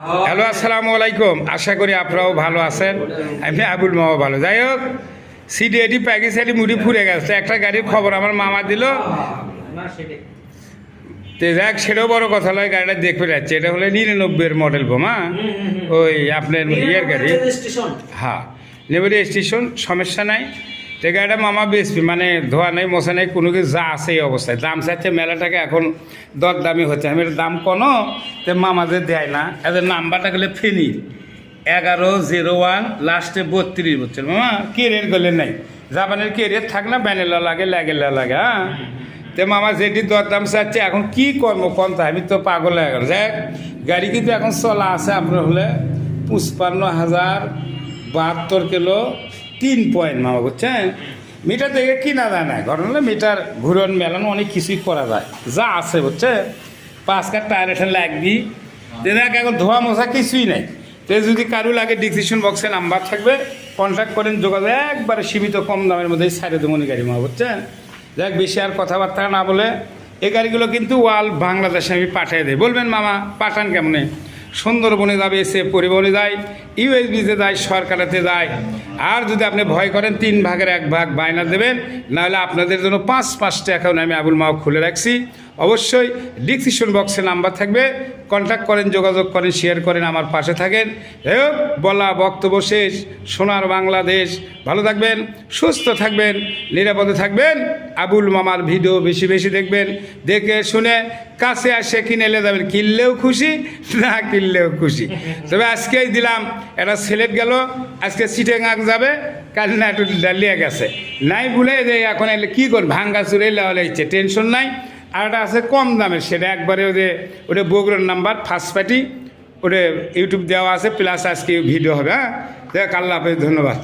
Hello আসসালামু আলাইকুম। আশা করি আপনারাও ভালো আছেন। আমি আবুল মামা ভালো। যাই হোক সিডিএডি প্যাকেজ মুড়ি ফুরে গেছে। একটা গাড়ির খবর আমার মামা দিল। তো যাক সেটাও বড় কথা নয় গাড়িটা দেখতে যাচ্ছে। এটা হলো নিরানব্বইয়ের মডেল বোমা ওই আপনার ইয়ের গাড়ি। হ্যাঁ নেবরি স্টেশন সমস্যা নাই। তো গাড়িটা মামা বেসপি মানে ধোয়া নেই মশা নেই, কোনো কিছু যা আছে এই অবস্থায়। দাম চাচ্ছে মেলাটাকে এখন দর দামি হচ্ছে। আমি দাম কোনো? তো মামাদের দেয় না এদের নাম্বারটা গেলে ফেনি। এগারো জিরো ওয়ান, লাস্টে বত্রিশ বছর। মামা কেরিয়ার গেলে নাই। জাপানের কেরিয়ার থাক না ব্যানেলা লাগে লাগেলা লাগে হ্যাঁ তো মামা যেটি দরদাম চাচ্ছে, এখন কি কর্ম কন্ত আমি তো পাগল গেল যাক গাড়ি কিন্তু এখন চলা আছে আপনার হলে পঁচপান্ন হাজার বাহাত্তর কিলো। তিন পয়েন্ট মামা বুঝছেন? মিটার দেখে কিনা যায় না। ঘটনা হলো মিটার, ঘুরন, মেলানো, অনেক কিছুই করা যায়। যা আছে বুঝছে পাঁচ কাঠ টায়ার এখানে লাগবি দেখ, এখন ধোয়া মশা কিছুই নাই। তো যদি কারু লাগে ডিসিশন বক্সে নাম্বার থাকবে কন্ট্যাক্ট করেন, যোগাযোগ একবারে সীমিত কম দামের মধ্যে সাইডে দেমনি গাড়ি মা বুঝছেন? যাক বেশি আর কথাবার্তা না বলে, এই গাড়িগুলো কিন্তু ওয়াল বাংলাদেশে আমি পাঠিয়ে দেয় বলবেন, মামা, পাঠান কেমনে? সুন্দরবনে যাবে, সে পরিবহনে যায় ইউএসবিতে যায়, সরকারেতে যায়। আর যদি আপনি ভয় করেন, তিন ভাগের এক ভাগ বায়না দেবেন, নাহলে আপনাদের জন্য পাঁচ পাঁচটা অ্যাকাউন্ট আমি আবুল মাও খুলে রাখছি। অবশ্যই ডিসক্রিপশন বক্সে নাম্বার থাকবে। কন্ট্যাক্ট করেন, যোগাযোগ করেন শেয়ার করেন, আমার পাশে থাকেন। হোক, বলা বক্তব্য শেষ। সোনার বাংলাদেশ। ভালো থাকবেন, সুস্থ থাকবেন, নিরাপদে থাকবেন। আবুল মামার ভিডিও বেশি বেশি দেখবেন। দেখে শুনে কাছে আসে কিনে এলে যাবেন। কিনলেও খুশি, না কিনলেও খুশি। তবে আজকেই দিলাম। একটা সিলেট গেল। আজকে সিটেঙ্গাক যাবে। কাল না একটু ডালিয়া গেছে। নাই ভুলে যে এখন এলে কী করবে? ভাঙ্গা চুরে লেওয়ালে ইচ্ছে টেনশন নাই। আর একটা আছে কম দামের, সেটা একবারে ওই যে, ওটা বগুড়ার নাম্বার ফার্স্ট পার্টি ওটা ইউটিউব দেওয়া আছে প্লাস আজকে ভিডিও হবে হ্যাঁ? দেখ, আল্লাহ ধন্যবাদ।